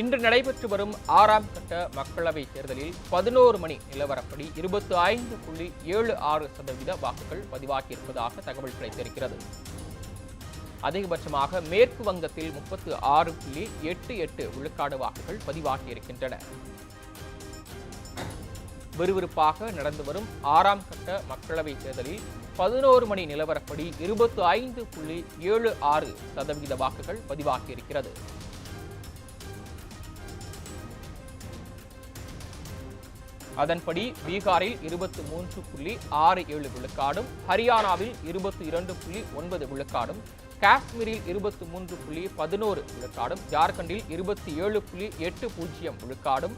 இன்று நடைபெற்று வரும் ஆறாம் கட்ட மக்களவைத் தேர்தலில் பதினோரு மணி நிலவரப்படி இருபத்தி ஐந்து புள்ளி ஏழு ஆறு சதவீத வாக்குகள் பதிவாகியிருப்பதாக தகவல் கிடைத்திருக்கிறது. அதிகபட்சமாக மேற்கு வங்கத்தில் முப்பத்து ஆறு புள்ளி எட்டு எட்டு விழுக்காடு வாக்குகள் பதிவாகியிருக்கின்றன. விறுவிறுப்பாக நடந்து வரும் ஆறாம் கட்ட மக்களவைத் தேர்தலில் பதினோரு மணி நிலவரப்படி இருபத்தி ஐந்து புள்ளி ஏழு ஆறு சதவீத வாக்குகள் பதிவாகியிருக்கிறது. அதன்படி பீகாரில் இருபத்தி மூன்று புள்ளி ஆறு ஏழு விழுக்காடும் ஹரியானாவில் இருபத்தி இரண்டு புள்ளி ஒன்பது விழுக்காடும் காஷ்மீரில் இருபத்தி மூன்று புள்ளி பதினோரு விழுக்காடும் ஜார்க்கண்டில் இருபத்தி ஏழு புள்ளி எட்டு பூஜ்ஜியம் விழுக்காடும்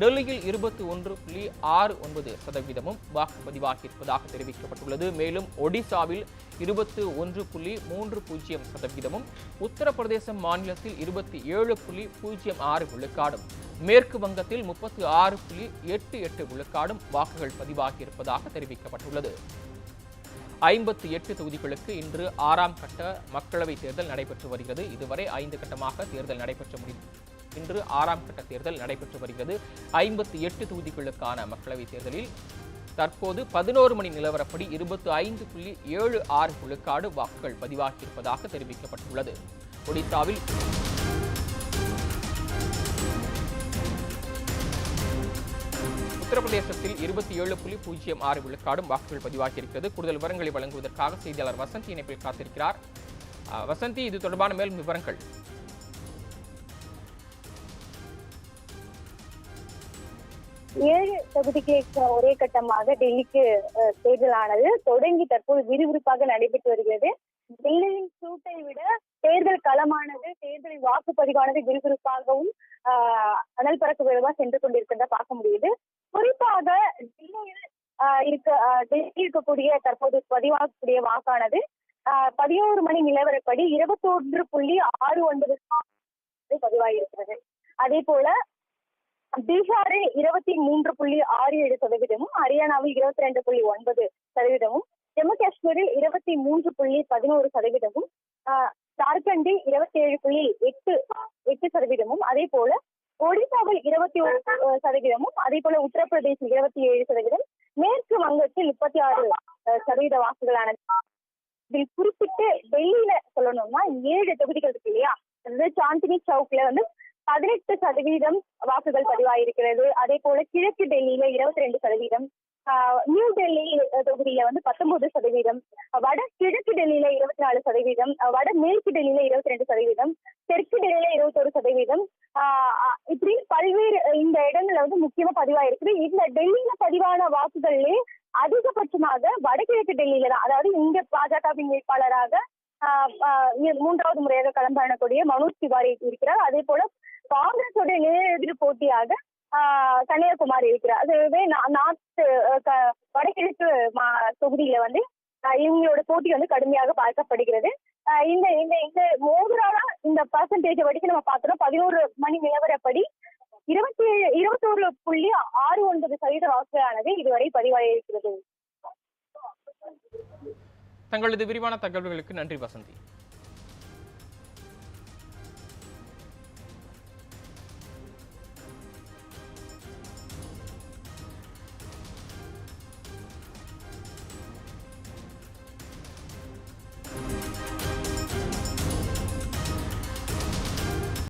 டெல்லியில் இருபத்தி ஒன்று புள்ளி ஆறு ஒன்பது சதவீதமும் வாக்குப்பதிவாகியிருப்பதாக தெரிவிக்கப்பட்டுள்ளது. மேலும் ஒடிசாவில் இருபத்து ஒன்று புள்ளி மூன்று பூஜ்ஜியம் சதவீதமும் உத்தரப்பிரதேசம் மாநிலத்தில் இருபத்தி ஏழு புள்ளி பூஜ்ஜியம் ஆறு விழுக்காடும் மேற்கு வங்கத்தில் முப்பத்தி ஆறு புள்ளி எட்டு எட்டு விழுக்காடும் வாக்குகள் பதிவாகியிருப்பதாக தெரிவிக்கப்பட்டுள்ளது. ஐம்பத்தி எட்டு தொகுதிகளுக்கு இன்று ஆறாம் கட்ட மக்களவைத் தேர்தல் நடைபெற்று வருகிறது. இதுவரை ஐந்து கட்டமாக தேர்தல் நடைபெற்ற முடிந்தது இன்று ஆறாம் கட்ட தேர்தல் நடைபெற்று வருகிறது. ஐம்பத்தி எட்டு தொகுதிகளுக்கான மக்களவைத் தேர்தலில் தற்போது பதினோரு மணி நிலவரப்படி இருபத்தி ஐந்து புள்ளி ஏழு ஆறு விழுக்காடு வாக்குகள் பதிவாகியிருப்பதாக தெரிவிக்கப்பட்டுள்ளது. ஒடிசாவில் உத்தரப்பிரதேசத்தில் இருபத்தி ஏழு புள்ளி பூஜ்ஜியம் ஆறு விழுக்காடும் வாக்குகள் பதிவாகியிருக்கிறது. கூடுதல் விவரங்களை வழங்குவதற்காக செய்தியாளர் வசந்தி இணைப்பில் காத்திருக்கிறார். வசந்தி இது தொடர்பான மேலும் விவரங்கள். ஏழு தொகுதிக்கு ஒரே கட்டமாக டெல்லிக்கு தேர்தலானது தொடங்கி தற்போது விறுவிறுப்பாக நடைபெற்று வருகிறது. டெல்லியின் சூட்டை விட தேர்தல் களமானது தேர்தல் வாக்குப்பதிவானது விறுவிறுப்பாகவும் ஆஹ், அனல் பறக்க விதமா சென்று கொண்டிருக்கிறத பார்க்க முடியுது. குறிப்பாக டெல்லியில் இருக்க டெல்லி டெல்லியில் இருக்கக்கூடிய தற்போது பதிவாகக்கூடிய வாக்கானது பதினோரு மணி நிலவரப்படி இருபத்தொன்று புள்ளி ஆறு ஒன்பது பதிவாகியிருக்கிறது அதே போல பீகாரில் இருபத்தி மூன்று புள்ளி ஆறு ஏழு சதவீதமும் ஹரியானாவில் இருபத்தி ரெண்டு புள்ளி ஒன்பது சதவீதமும் ஜம்மு காஷ்மீரில் இருபத்தி மூன்று புள்ளி பதினோரு சதவீதமும் ஆஹ், ஜார்க்கண்டில் இருபத்தி ஏழு புள்ளி எட்டு எட்டு சதவீதமும் அதே போல ஒடிசாவில் இருபத்தி ஒரு சதவீதமும் அதே போல உத்தரப்பிரதேசம் இருபத்தி ஏழு சதவீதம் மேற்கு வங்கத்தில் முப்பத்தி ஆறு சதவீத வாக்குகளானது. இதில் குறிப்பிட்டு டெல்லியில சொல்லணும்னா ஏழு தொகுதிகள் இருக்கு இல்லையா? சாந்தினி சவுக்ல வந்து பதினெட்டு சதவீதம் வாக்குகள் பதிவாயிருக்கிறது. அதே போல கிழக்கு டெல்லியில இருபத்தி ரெண்டு சதவீதம் ஆஹ் நியூ டெல்லி தொகுதியில வந்து பத்தொன்பது சதவீதம் வட கிழக்கு டெல்லியில இருபத்தி நாலு சதவீதம் வட மேற்கு டெல்லியில இருபத்தி ரெண்டு சதவீதம் தெற்கு டெல்லியில இருபத்தொரு சதவீதம். ஆஹ் இப்படி பல்வேறு இந்த இடங்கள்ல வந்து முக்கியமா பதிவாயிருக்குது. இந்த டெல்லியில பதிவான வாக்குகள்லயே அதிகபட்சமாக வடகிழக்கு டெல்லியில தான் அதாவது இங்க பாஜகவின் வேட்பாளராக ஆஹ் மூன்றாவது முறையாக களம்பணக்கூடிய மனோஜ் திவாரி இருக்கிறார். அதே போல காங்கிரஸோட நேரெதிர் போட்டியாக ஆஹ் கன்னியாகுமரி இருக்கிறார். அதுவே நார்த் வடகிழக்கு மா- தொகுதியில வந்து இவங்களோட போட்டி வந்து கடுமையாக பார்க்கப்படுகிறது. இந்த இந்த இந்த ஓவராலா இந்த பர்சன்டேஜ் வரைக்கும் நம்ம பார்த்தோம்னா பதினோரு மணி நிலவரப்படி இருபத்தி ஏழு இருபத்தோரு புள்ளி ஆறு ஒன்பது சதவீத வாக்குகளானது இதுவரை பதிவாகியிருக்கிறது தங்களது விரிவான தகவல்களுக்கு நன்றி வசந்தி.